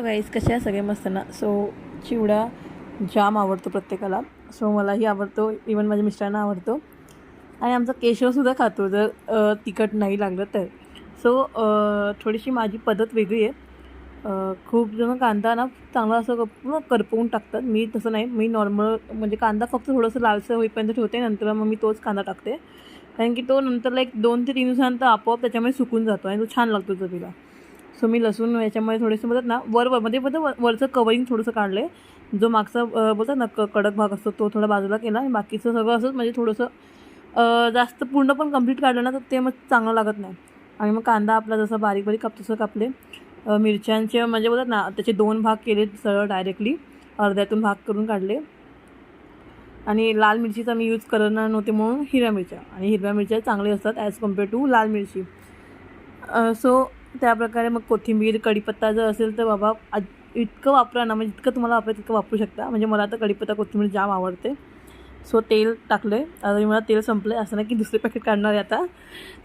Hello guys कशा आहे? सगळे मस्त ना? सो चिवडा जाम आवडतो प्रत्येकाला. सो मलाही आवडतो. इवन माझ्या मिस्टरांना आवडतो. आणि आमचा केशवसुद्धा खातो जर तिखट नाही लागलं तर. सो थोडीशी माझी पद्धत वेगळी आहे. खूप जण कांदा ना चांगला असं पूर्ण करपवून टाकतात. मी तसं नाही. मी नॉर्मल म्हणजे कांदा फक्त थोडंसं लालसं होईपर्यंत ठेवते नंतर मग मी तोच कांदा टाकते. कारण की तो नंतर एक दोन ते तीन दिवसानंतर आपोआप त्याच्यामध्ये सुकून जातो आणि तो छान लागतो चवीला. सो मी लसूण याच्यामध्ये थोडेसे बोलतात ना वर वर- मध्ये मध्ये वरचं कवरिंग थोडंसं काढलं आहे जो मागचा बोलतात ना क कडक भाग असतो तो थोडा बाजूला केला आणि बाकीचं सगळं असंच म्हणजे थोडंसं जास्त पूर्ण पण कंप्लीट काढलं ना तर ते मग चांगलं लागत नाही. आणि मग कांदा आपला जसा बारीक बारीक कापतो तसं कापले. मिरच्यांचे म्हणजे बोलतात ना त्याचे दोन भाग केले सरळ डायरेक्टली अर्ध्यातून भाग करून काढले. आणि लाल मिरचीचा मी यूज करणार नव्हते म्हणून हिरव्या मिरच्या. आणि हिरव्या मिरच्या चांगल्या असतात ॲज कंपेअर टू लाल मिरची. सो त्याप्रकारे मग कोथिंबीर कढीपत्ता जर असेल तर बाबा इतकं वापरा ना म्हणजे इतकं तुम्हाला वापरा तितकं वापरू शकता. म्हणजे मला तर कढीपत्ता कोथिंबीर जाम आवडते. सो तेल टाकलं आहे आता मला तेल संपलं आहे असं नाही की दुसरे पॅकेट काढणार आहे आता.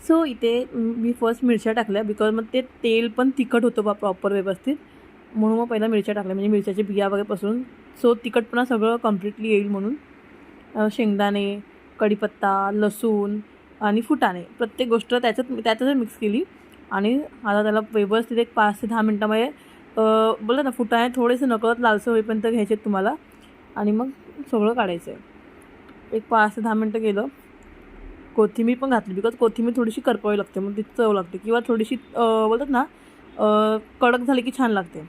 सो इथे मी फर्स्ट मिरच्या टाकल्या बिकॉज मग ते तेल पण तिखट होतं बा प्रॉपर व्यवस्थित. म्हणून मग पहिला मिरच्या टाकल्या. म्हणजे मिरच्याच्या बिया वगैरे पसरून. सो तिखटपणा सगळं कम्प्लिटली येईल म्हणून. शेंगदाणे कढीपत्ता लसूण आणि फुटाणे. प्रत्येक गोष्ट त्याच्यात त्यातच मिक्स केली आणि आता त्याला व्यवस्थित एक पाच ते दहा मिनटामध्ये बोला ना फुटाने थोडेसे नकळत लालसर होईपर्यंत घ्यायचे आहेत तुम्हाला. आणि मग सगळं काढायचं आहे. एक पाच ते दहा मिनटं गेलं कोथिंबीर पण घातली बिकॉज कोथिंबीर थोडीशी करपवावी लागते मग ती चव लागते. किंवा थोडीशी बोलतात ना कडक झाली की छान लागते.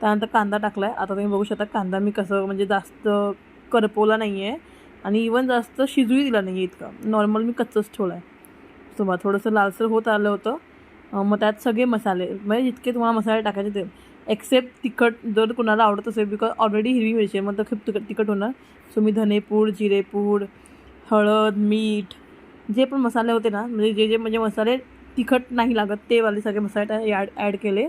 त्यानंतर कांदा टाकला आहे आता तुम्ही बघू शकता कांदा मी कसं म्हणजे जास्त करपवला नाही आहे आणि इवन जास्त शिजूही दिला नाही आहे इतकं. नॉर्मल मी कच्चंच ठेवलं आहे सुभा थोडंसं लालसर होत आलं होतं. मग त्यात सगळे मसाले म्हणजे जितके तुम्हाला मसाले टाकायचे ते. एक्सेप्ट तिखट जर कुणाला आवडत असेल बिकॉज ऑलरेडी हिरवी मिरची आहे मग तर खूप तिखट तिखट होणार. सो मी धनेपूड जिरेपूड हळद मीठ जे पण मसाले होते ना म्हणजे जे जे म्हणजे मसाले तिखट नाही लागत ते वाले सगळे मसाले ॲड ॲड केले.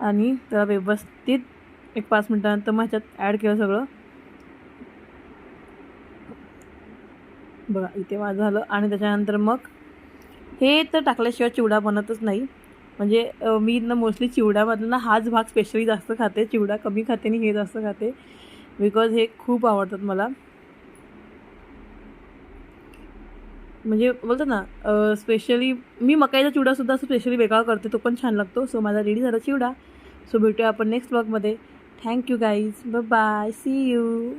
आणि त्याला व्यवस्थित एक पाच मिनटानंतर मग ह्याच्यात ॲड केलं सगळं. बघा इथे माझं झालं. आणि त्याच्यानंतर मग हे तर टाकल्याशिवाय चिवडा बनतच नाही. म्हणजे मी ना मोस्टली चिवड्यामधलं ना हाच भाग स्पेशली जास्त खाते. चिवडा कमी खाते आणि हे जास्त खाते. बिकॉज हे खूप आवडतात मला. म्हणजे बोलतो ना स्पेशली मी मकाईचा चिवडासुद्धा असं स्पेशली वेगळा करते. तो पण छान लागतो. सो माझा रेडी झाला चिवडा. सो भेटूया आपण नेक्स्ट ब्लॉगमध्ये थँक्यू गाईज ब बाय सी यू